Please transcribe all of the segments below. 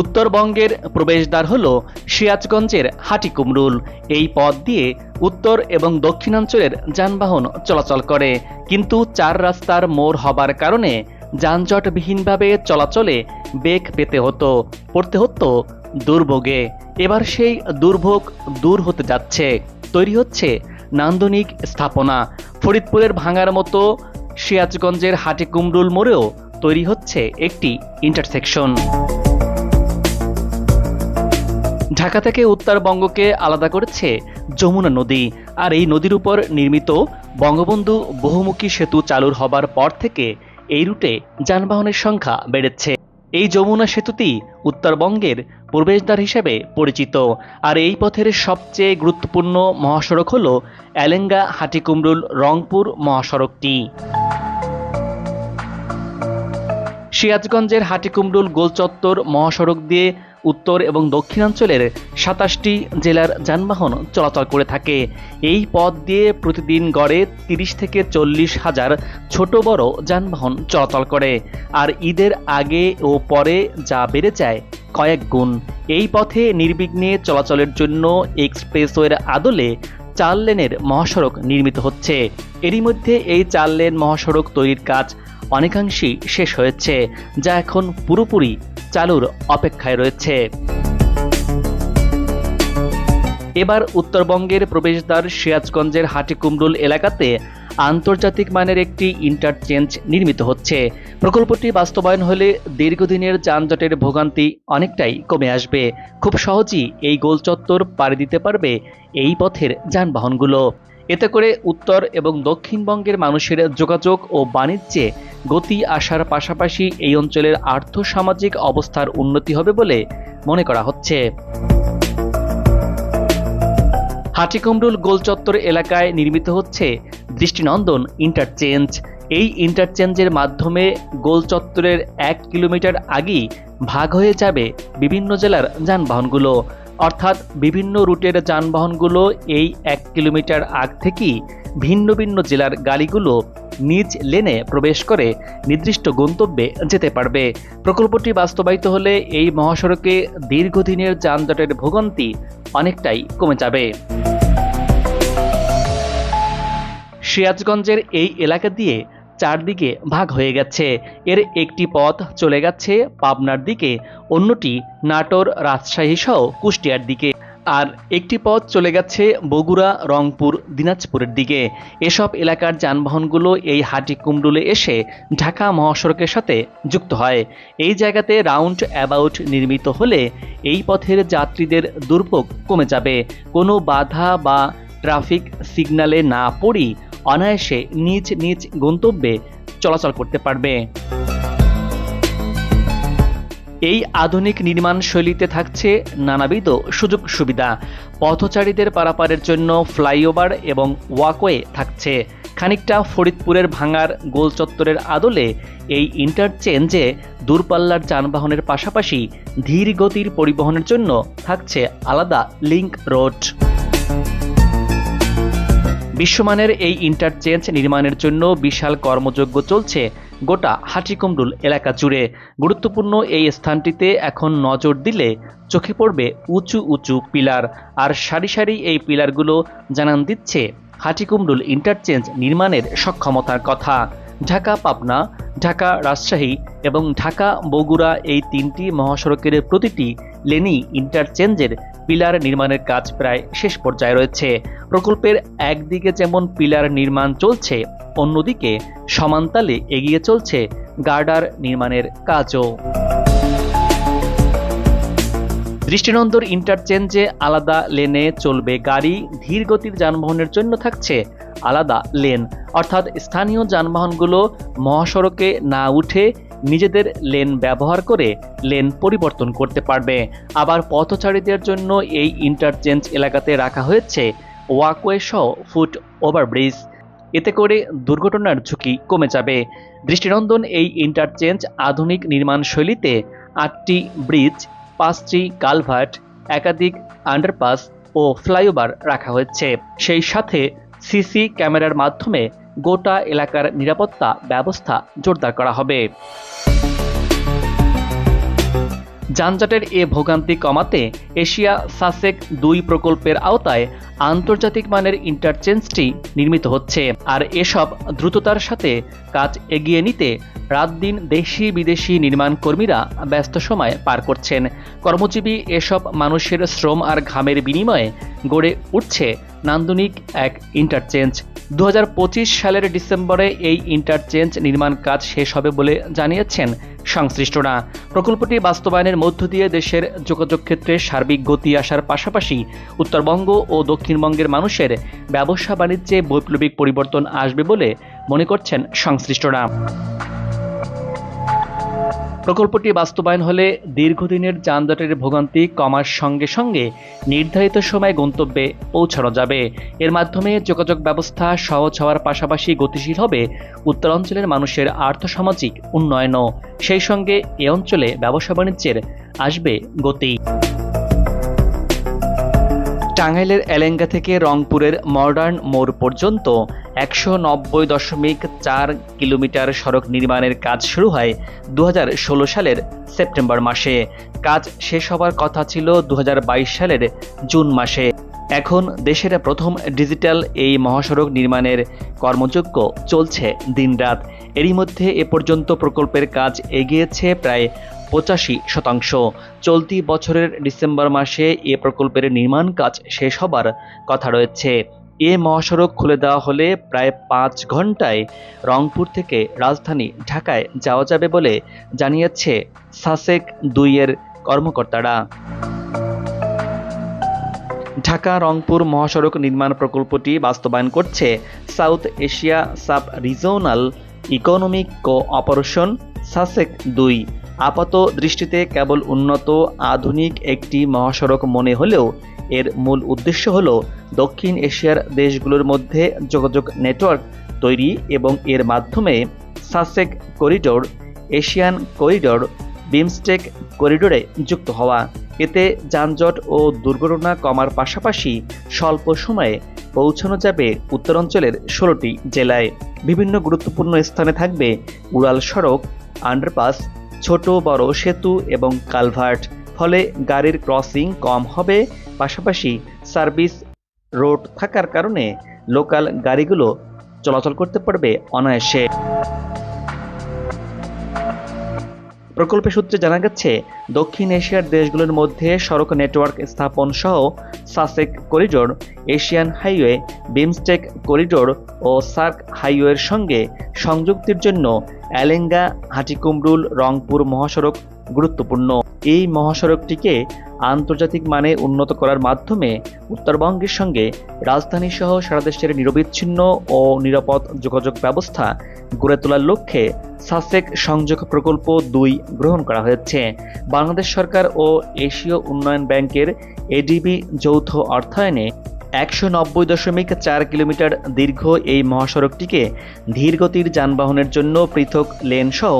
উত্তরবঙ্গের প্রবেশদ্বার হল সিরাজগঞ্জের হাটিকুমরুল। এই পথ দিয়ে উত্তর এবং দক্ষিণাঞ্চলের যানবাহন চলাচল করে। কিন্তু চার রাস্তার মোড় হবার কারণে যানজটবিহীনভাবে চলাচলে বেগ পেতে হতো, পড়তে হতো দুর্ভোগে। এবার সেই দুর্ভোগ দূর হতে যাচ্ছে। তৈরি হচ্ছে নান্দনিক স্থাপনা। ফরিদপুরের ভাঙার মতো সিরাজগঞ্জের হাটিকুমরুল মোড়েও তৈরি হচ্ছে একটি ইন্টারসেকশন ঢাকা থেকে উত্তরবঙ্গকে আলাদা করেছে যমুনা নদী। আর এই নদীর উপর নির্মিত বঙ্গবন্ধু বহুমুখী সেতু চালুর হবার পর থেকে এই রুটে যানবাহনের সংখ্যা বেড়েছে। এই যমুনা সেতুটি উত্তরবঙ্গের প্রবেশদ্বার হিসেবে পরিচিত। আর এই পথের সবচেয়ে গুরুত্বপূর্ণ মহাসড়ক হল এলেঙ্গা হাটিকুমরুল রংপুর মহাসড়কটি। সিরাজগঞ্জের হাটিকুমরুল গোলচত্বর মহাসড়ক দিয়ে উত্তর এবং দক্ষিণাঞ্চলের সাতাশটি জেলার যানবাহন চলাচল করে থাকে। এই পথ দিয়ে প্রতিদিন গড়ে তিরিশ থেকে চল্লিশ হাজার ছোট বড় যানবাহন চলাচল করে। আর ঈদের আগে ও পরে যা বেড়ে যায়, কয়েক গুণ। এই পথে নির্বিঘ্নে চলাচলের জন্য এক্সপ্রেসওয়ের আদলে চার লেনের মহাসড়ক নির্মিত হচ্ছে। এরই মধ্যে এই চার লেন মহাসড়ক তৈরির কাজ অনেকাংশেই শেষ হয়েছে, যা এখন পুরোপুরি চালুর অপেক্ষায় রয়েছে। এবার উত্তরবঙ্গের প্রবেশদ্বার সিরাজগঞ্জের হাটিকুমরুল এলাকাতে আন্তর্জাতিক মানের একটি ইন্টারচেঞ্জ নির্মিত হচ্ছে। প্রকল্পটি বাস্তবায়ন হলে দীর্ঘদিনের যানজটের ভোগান্তি অনেকটাই কমে আসবে। খুব সহজেই এই গোলচত্বর পাড়ি দিতে পারবে এই পথের যানবাহনগুলো। এতে করে উত্তর এবং দক্ষিণবঙ্গের মানুষের যোগাযোগ ও বাণিজ্যে গতি আসার পাশাপাশি এই অঞ্চলের আর্থসামাজিক অবস্থার উন্নতি হবে বলে মনে করা হচ্ছে। হাটিকুমরুল গোলচত্বর এলাকায় নির্মিত হচ্ছে দৃষ্টিনন্দন ইন্টারচেঞ্জ এই ইন্টারচেঞ্জের মাধ্যমে গোলচত্বরের এক কিলোমিটার আগেই ভাগ হয়ে যাবে বিভিন্ন জেলার যানবাহনগুলো। অর্থাৎ বিভিন্ন রুটের যানবাহনগুলো এই এক কিলোমিটার আগ থেকেই ভিন্ন ভিন্ন জেলার গাড়িগুলো নিজ লেনে প্রবেশ করে নির্দিষ্ট গন্তব্যে যেতে পারবে। প্রকল্পটি বাস্তবায়িত হলে এই মহাসড়কে দীর্ঘদিনের যানজটের ভোগান্তি অনেকটাই কমে যাবে। সিরাজগঞ্জের এই এলাকা দিয়ে চারদিকে ভাগ হয়ে গেছে। এর একটি পথ চলে গেছে পাবনার দিকে, অন্যটি নাটোর রাজশাহী সহ কুষ্টিয়ার দিকে। আর একটি পথ চলে গেছে বগুড়া, রংপুর, দিনাজপুরের দিকে। এসব এলাকার যানবাহনগুলো এই হাটি কুমরুলে এসে ঢাকা মহাসড়কের সাথে যুক্ত হয়। এই জায়গাতে রাউন্ড অ্যাবাউট নির্মিত হলে এই পথের যাত্রীদের দুর্ভোগ কমে যাবে। কোনো বাধা বা ট্রাফিক সিগন্যালে না পড়ি অনায়াসে নিজ নিজ গন্তব্যে চলাচল করতে পারবে। এই আধুনিক নির্মাণ শৈলীতে থাকছে নানাবিধ সুযোগ সুবিধা পথচারীদের পারাপারের জন্য ফ্লাইওভার এবং ওয়াকওয়ে থাকছে। খানিকটা ফরিদপুরের ভাঙার গোল চত্বরের আদলে এই ইন্টারচেঞ্জে দূরপাল্লার যানবাহনের পাশাপাশি ধীর গতির পরিবহনের জন্য থাকছে আলাদা লিংক রোড। বিশ্বমানের এই ইন্টারচেঞ্জ নির্মাণের জন্য বিশাল কর্মযজ্ঞ চলছে গোটা হাটিকুমরুল এলাকা জুড়ে। গুরুত্বপূর্ণ এই স্থানটিতে এখন নজর দিলে চোখে পড়বে উঁচু উঁচু পিলার, আর সারি সারি এই পিলারগুলো জানান দিচ্ছে হাটিকুমরুল ইন্টারচেঞ্জ নির্মাণের সক্ষমতার কথা। ঢাকা, পাবনা, ঢাকা, রাজশাহী এবং ঢাকা, বগুড়া এই তিনটি মহাসড়কের প্রতিটি লেনি ইন্টারচেঞ্জের পিলার নির্মাণের কাজ প্রায় শেষ পর্যায়ে রয়েছে। প্রকল্পের একদিকে যেমন পিলার নির্মাণ চলছে, অন্যদিকে সমান্তালে এগিয়ে চলছে গার্ডার নির্মাণের কাজও। দৃষ্টিনন্দর ইন্টারচেঞ্জে আলাদা লেনে চলবে গাড়ি, ধীর গতির যানবাহনের জন্য থাকছে আলাদা লেন। অর্থাৎ স্থানীয় যানবাহনগুলো মহাসড়কে না উঠে নিজেদের লেন ব্যবহার করে লেন পরিবর্তন করতে পারবে। আবার পথচারীদের জন্য এই ইন্টারচেঞ্জ এলাকাতে রাখা হয়েছে ওয়াকওয়ে সহ ফুট ওভারব্রিজ এতে করে দুর্ঘটনার ঝুঁকি কমে যাবে। দৃষ্টিনন্দন এই ইন্টারচেঞ্জ আধুনিক নির্মাণ শৈলীতে আটটি ব্রিজ পাঁচটি কালভার্ট একাধিক আন্ডারপাস ও ফ্লাইওভার রাখা হয়েছে। সেই সাথে সিসি ক্যামেরার মাধ্যমে গোটা এলাকার নিরাপত্তা ব্যবস্থা জোরদার করা হবে। যানজটের এ ভোগান্তি কমাতে এশিয়া সাসেক দুই প্রকল্পের আওতায় আন্তর্জাতিক মানের ইন্টারচেঞ্জটি নির্মিত হচ্ছে। আর এসব দ্রুততার সাথে কাজ এগিয়ে নিতে রাত দিন দেশি বিদেশি নির্মাণ কর্মীরা ব্যস্ত সময় পার করছেন। কর্মজীবী এসব মানুষের শ্রম আর ঘামের বিনিময়ে গড়ে উঠছে নান্দনিক এক ইন্টারচেঞ্জ। দু হাজার পঁচিশ সালের ডিসেম্বরে এই ইন্টারচেঞ্জ নির্মাণ কাজ শেষ হবে বলে জানিয়েছেন সংশ্লিষ্টরা। প্রকল্পটি বাস্তবায়নের মধ্য দিয়ে দেশের যোগাযোগ ক্ষেত্রে সার্বিক গতি আসার পাশাপাশি উত্তরবঙ্গ ও দক্ষিণবঙ্গের মানুষের ব্যবসা বাণিজ্যে বৈপ্লবিক পরিবর্তন আসবে বলে মনে করছেন সংশ্লিষ্টরা। প্রকল্পটি বাস্তবায়ন হলে দীর্ঘদিনের যানজটের ভোগান্তি কমার সঙ্গে সঙ্গে নির্ধারিত সময় গন্তব্যে পৌঁছানো যাবে। এর মাধ্যমে যোগাযোগ ব্যবস্থা সহজ হওয়ার পাশাপাশি গতিশীল হবে উত্তরাঞ্চলের মানুষের আর্থসামাজিক উন্নয়নও। সেই সঙ্গে এ অঞ্চলে ব্যবসা বাণিজ্যের আসবে গতি। টাঙ্গাইলের এলেঙ্গা থেকে রংপুরের মডার্ন মোড় পর্যন্ত একশো নব্বই দশমিক চার কিলোমিটার সড়ক নির্মাণের কাজ শুরু হয় দু হাজার ষোলো সালের সেপ্টেম্বর মাসে। কাজ শেষ হবার কথা ছিল দু হাজার বাইশ সালের জুন মাসে। এখন দেশের প্রথম ডিজিটাল এই মহাসড়ক নির্মাণের কর্মযোগ্য চলছে দিনরাত। এরই মধ্যে এ পর্যন্ত প্রকল্পের কাজ এগিয়েছে প্রায় পঁচাশি শতাংশ। চলতি বছরের ডিসেম্বর মাসে এ প্রকল্পের নির্মাণ কাজ শেষ হবার কথা রয়েছে। এ মহাসড়ক খুলে দেওয়া হলে প্রায় পাঁচ ঘন্টায় রংপুর থেকে রাজধানী ঢাকায় যাওয়া যাবে বলে জানিয়েছে সাসেক দুইয়ের কর্মকর্তারা। ঢাকা রংপুর মহাসড়ক নির্মাণ প্রকল্পটি বাস্তবায়ন করছে South Asia Sub Regional Economic Cooperation SASEC দুই। আপাত দৃষ্টিতে কেবল উন্নত, আধুনিক একটি মহাসড়ক মনে হলেও এর মূল উদ্দেশ্য হল দক্ষিণ এশিয়ার দেশগুলোর মধ্যে যোগাযোগ নেটওয়ার্ক তৈরি এবং এর মাধ্যমে SASEC corridor, Asian corridor, BIMSTEC করিডোরে যুক্ত হওয়া। এতে যানজট ও দুর্ঘটনা কমার পাশাপাশি স্বল্প সময়ে পৌঁছানো যাবে উত্তরাঞ্চলের ষোলোটি জেলায়। বিভিন্ন গুরুত্বপূর্ণ স্থানে থাকবে উড়াল সড়ক আন্ডারপাস ছোট, বড় সেতু এবং কালভার্ট। ফলে গাড়ির ক্রসিং কম হবে। পাশাপাশি সার্ভিস রোড থাকার কারণে লোকাল গাড়িগুলো চলাচল করতে পারবে অনায়াসে। প্রকল্পের সূত্রে জানা গেছে, দক্ষিণ এশিয়ার দেশগুলোর মধ্যে সড়ক নেটওয়ার্ক স্থাপন সহ SASEC corridor, Asian Highway, BIMSTEC corridor ও সার্ক হাইওয়ের সঙ্গে সংযুক্তির জন্য অ্যালেঙ্গা হাটিকুমরুল, রংপুর মহাসড়ক গুরুত্বপূর্ণ। এই মহাসড়কটিকে আন্তর্জাতিক মানে উন্নত করার মাধ্যমে উত্তরবঙ্গের সঙ্গে রাজধানী সহ সারা দেশের নিরবিচ্ছিন্ন ও নিরাপদ যোগাযোগ ব্যবস্থা গড়ে তোলার লক্ষ্যে সাসেক সংযোগ প্রকল্প দুই গ্রহণ করা হয়েছে। বাংলাদেশ সরকার ও এশীয় উন্নয়ন ব্যাংকের এডিবি যৌথ অর্থায়নে একশো নব্বই দশমিক চার কিলোমিটার দীর্ঘ এই মহাসড়কটিকে ধীরগতির যানবাহনের জন্য পৃথক লেন সহ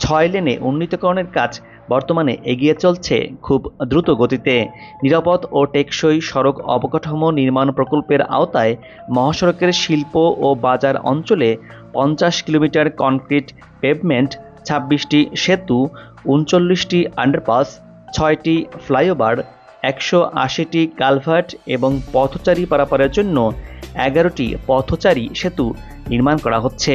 ছয় লেনে উন্নীতকরণের কাজ বর্তমানে এগিয়ে চলছে খুব দ্রুত গতিতে। নিরাপদ ও টেকসই সড়ক অবকাঠামো নির্মাণ প্রকল্পের আওতায় মহাসড়কের শিল্প ও বাজার অঞ্চলে পঞ্চাশ কিলোমিটার কনক্রিট পেভমেন্ট ছাব্বিশটি সেতু, উনচল্লিশটি আন্ডারপাস ছয়টি ফ্লাইওভার একশো আশিটি কালভার্ট এবং পথচারী পারাপারের জন্য এগারোটি পথচারী সেতু নির্মাণ করা হচ্ছে।